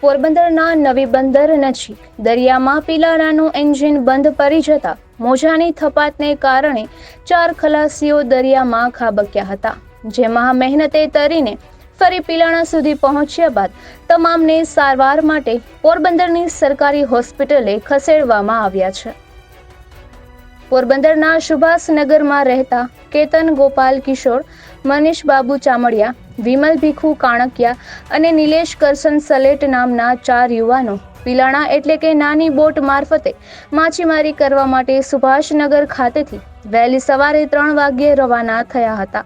પોરબંદરના નવી બંદર નજીક દરિયામાં પિલારાનું એન્જિન બંધ પડી જતા મોજાની થપાતને કારણે ચાર ખલાસીઓ દરિયામાં ખાબક્યા હતા, જેમાં મહેનતે તરીને ફરી પિલાણા સુધી પહોંચ્યા બાદ તમામને સારવાર માટે પોરબંદરની સરકારી હોસ્પિટલે ખસેડવામાં આવ્યા છે. પોરબંદરના સુભાષનગરમાં રહેતા કેતન ગોપાલ કિશોર, મનીષ બાબુ ચામડિયા વિમલ ભીખુ કાણકિયા અને નિલેશ કરસન સલેટ નામના ચાર યુવાનો. પિલાણા એટલે કે નાની બોટ મારફતે માછીમારી કરવા માટે સુભાષનગર ખાતેથી વહેલી સવારે ત્રણ વાગ્યે રવાના થયા હતા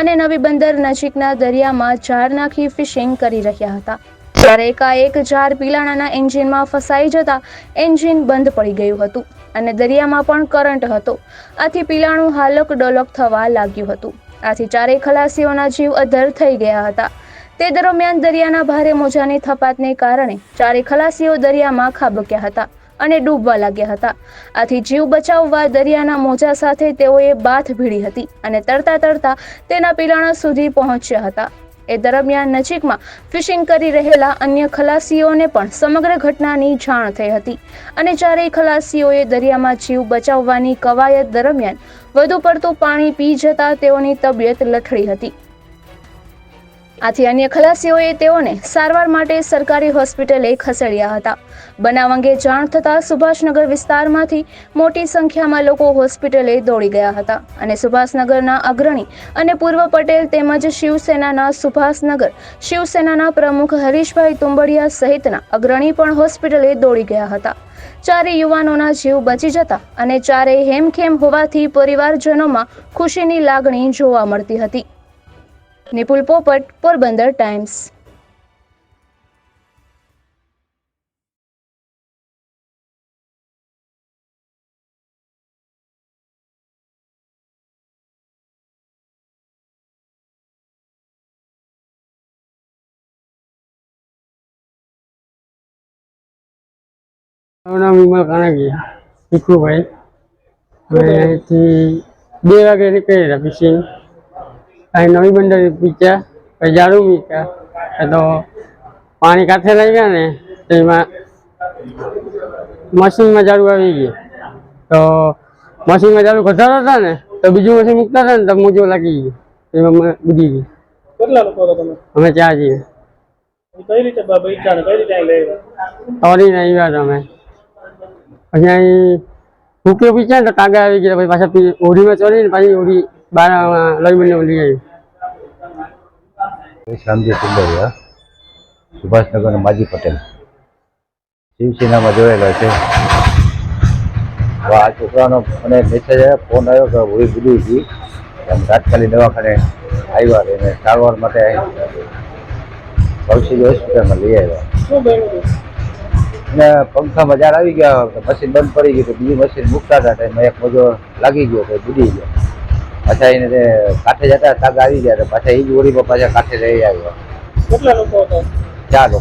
અને નવી બંદર નજીકના દરિયામાં ઝાડ નાખી ફિશિંગ કરી રહ્યા હતા. ત્યારે એકાએક ઝાડ પિલાણાના એન્જિનમાં ફસાઈ જતા એન્જિન બંધ પડી ગયું હતું અને દરિયામાં પણ કરંટ હતો. આથી પીલાણું હાલક ડોલક થવા લાગ્યું હતું. આથી ચારેય ખલાસીઓના જીવ અધર થઈ ગયા હતા. તે દરમિયાન દરિયાના ભારે મોજાની થપાતને કારણે ચારેય ખલાસીઓ દરિયામાં ખાબક્યા હતા અને ડૂબવા લાગ્યા હતા. આથી જીવ બચાવવા દરિયાના મોજા સાથે તેઓએ બાથ ભીડી હતી અને તરતા તરતા તેના પિલાણા સુધી પહોંચ્યા હતા. એ દરમિયાન નજીકમાં ફિશિંગ કરી રહેલા અન્ય ખલાસીઓને પણ સમગ્ર ઘટનાની જાણ થઈ હતી. અને ચારેય ખલાસીઓએ દરિયામાં જીવ બચાવવાની કવાયત દરમિયાન વધુ પડતું પાણી પી જતા તેઓની તબિયત લથડી હતી. આથી અન્ય ખલાસીઓએ તેઓને સારવાર માટે સરકારી હોસ્પિટલે ખસેડ્યા હતા. બનાવ અંગે જાણ થતાં સુભાષનગર વિસ્તારમાંથી મોટી સંખ્યામાં લોકો હોસ્પિટલે દોડી ગયા હતા અને સુભાષનગરના અગ્રણી અને પૂર્વ પટેલ તેમજ શિવસેનાના સુભાષનગર, શિવસેનાના પ્રમુખ હરીશભાઈ તુંબડિયા સહિતના અગ્રણી પણ હોસ્પિટલે દોડી ગયા હતા. ચારે યુવાનોના જીવ બચી જતા અને ચારેય હેમખેમ હોવાથી પરિવારજનોમાં ખુશીની લાગણી જોવા મળતી હતી. નિપુલ પોપટ પોરબંદર ટાઈમ્સ મારું નામ વિમલ કાનાગીયા ભીખુભાઈ. અને અહીંથી બે વાગે નીકળી હતા ફિશિંગ નવી બંદર પીચ્યા પછી જાડું મીચ્યા તો પાણી કાંઠે લઈ ગયા ને એમાં મશીનમાં ઝાડુ આવી ગયું. તો મશીનમાં જાડુ ઘટાડો હતા ને તો બીજું મશીન મૂકતા હતા ને તો મોજો લાગી ગયો. એમાં બુડી ગઈ. કેટલા લોકો હતા તમે? અમે ચાર જઈએ કઈ રીતે બગીચા ને કઈ રીતે અહીં લઈ આવ્યા? પછી અહીં ભૂખ્યો પીચ્યા ને તો કાગળ આવી ગયા પછી પાછા ઓઢીમાં ને પાછી ઓઢી બાર લઈ લઈ આવી શ્યામજી સુંદરિયા સુભાષનગર અને માજી પટેલ. શિવસેનામાં જોયેલા છે. આ છોકરાનો મને મેસેજ આવ્યો ફોન આવ્યો કે હું બુડી હતી એમ તાત્કાલિક દવાખાને આવ્યા એને સારવાર માટે ભવિષ્ય હોસ્પિટલમાં લઈ આવ્યા. અને પંખામાં ઝાડ આવી ગયા મશીન બંધ પડી ગયું બીજું મશીન મૂકતા હતા એમાં એક મજો લાગી ગયો કે બુડી ગયો. પાછા એને તે કાંઠે જતા તાગ આવી ગયા પાછા એ જ હોળીમાં પાછા કાંઠે રહી આવ્યો. કેટલા લોકો હતા? ચાલો